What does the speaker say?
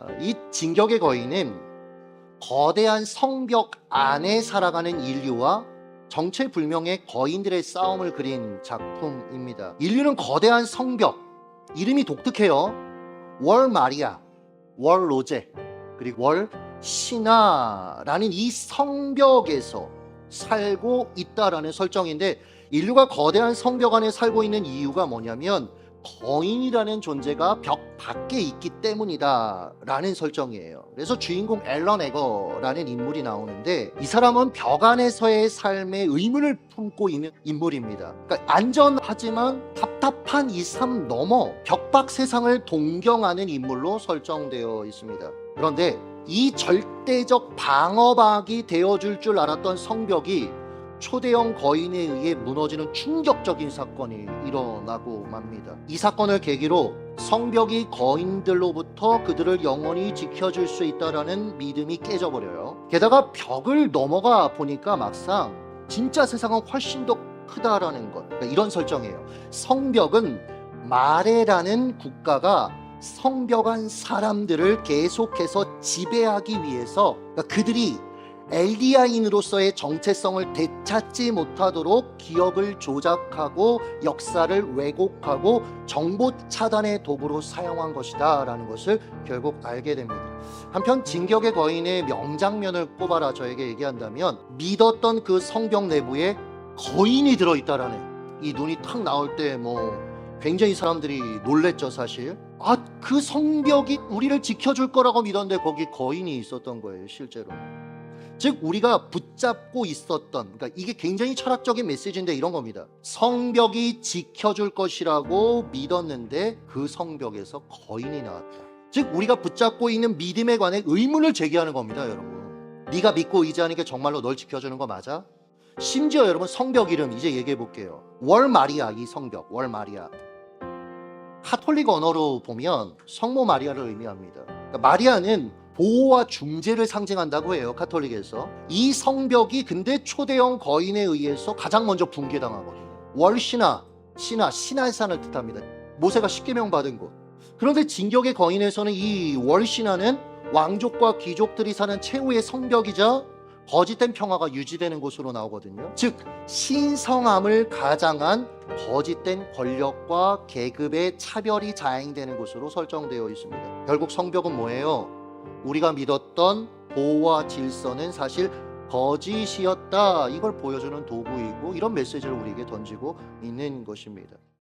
어, 이 진격의 거인은 거대한 성벽 안에 살아가는 인류와 정체불명의 거인들의 싸움을 그린 작품입니다. 인류는 거대한 성벽, 이름이 독특해요. 월 마리아, 월 로제, 그리고 월 신하라는 이 성벽에서 살고 있다라는 설정인데 인류가 거대한 성벽 안에 살고 있는 이유가 뭐냐면 거인이라는 존재가 벽 밖에 있기 때문이다 라는 설정이에요. 그래서 주인공 앨런 에거라는 인물이 나오는데 이 사람은 벽 안에서의 삶에 의문을 품고 있는 인물입니다. 그러니까 안전하지만 답답한 이 삶 넘어 벽 밖 세상을 동경하는 인물로 설정되어 있습니다. 그런데 이 절대적 방어막이 되어줄 줄 알았던 성벽이 초대형 거인에 의해 무너지는 충격적인 사건이 일어나고 맙니다. 이 사건을 계기로 성벽이 거인들로부터 그들을 영원히 지켜줄 수 있다라는 믿음이 깨져버려요. 게다가 벽을 넘어가 보니까 막상 진짜 세상은 훨씬 더 크다라는 것. 그러니까 이런 설정이에요. 성벽은 마레라는 국가가 성벽한 사람들을 계속해서 지배하기 위해서 그러니까 그들이 엘리아인으로서의 정체성을 되찾지 못하도록 기억을 조작하고 역사를 왜곡하고 정보 차단의 도구로 사용한 것이다 라는 것을 결국 알게 됩니다. 한편 진격의 거인의 명장면을 꼽아라 저에게 얘기한다면 믿었던 그 성벽 내부에 거인이 들어있다라는 이 눈이 탁 나올 때 뭐 굉장히 사람들이 놀랬죠 사실. 아 그 성벽이 우리를 지켜줄 거라고 믿었는데 거기 거인이 있었던 거예요 실제로. 즉 우리가 붙잡고 있었던 그러니까 이게 굉장히 철학적인 메시지인데 이런 겁니다. 성벽이 지켜줄 것이라고 믿었는데 그 성벽에서 거인이 나왔다. 즉 우리가 붙잡고 있는 믿음에 관해 의문을 제기하는 겁니다, 여러분. 네가 믿고 의지하는 게 정말로 널 지켜주는 거 맞아? 심지어 여러분 성벽 이름 이제 얘기해 볼게요. 월 마리아 이 성벽 월 마리아. 카톨릭 언어로 보면 성모 마리아를 의미합니다. 그러니까 마리아는 보호와 중재를 상징한다고 해요 카톨릭에서. 이 성벽이 근데 초대형 거인에 의해서 가장 먼저 붕괴당하거든요. 월신하 신하 신하의 산을 뜻합니다. 모세가 십계명 받은 곳. 그런데 진격의 거인에서는 이 월신하는 왕족과 귀족들이 사는 최후의 성벽이자 거짓된 평화가 유지되는 곳으로 나오거든요. 즉 신성함을 가장한 거짓된 권력과 계급의 차별이 자행되는 곳으로 설정되어 있습니다. 결국 성벽은 뭐예요? 우리가 믿었던 보호와 질서는 사실 거짓이었다. 이걸 보여주는 도구이고 이런 메시지를 우리에게 던지고 있는 것입니다.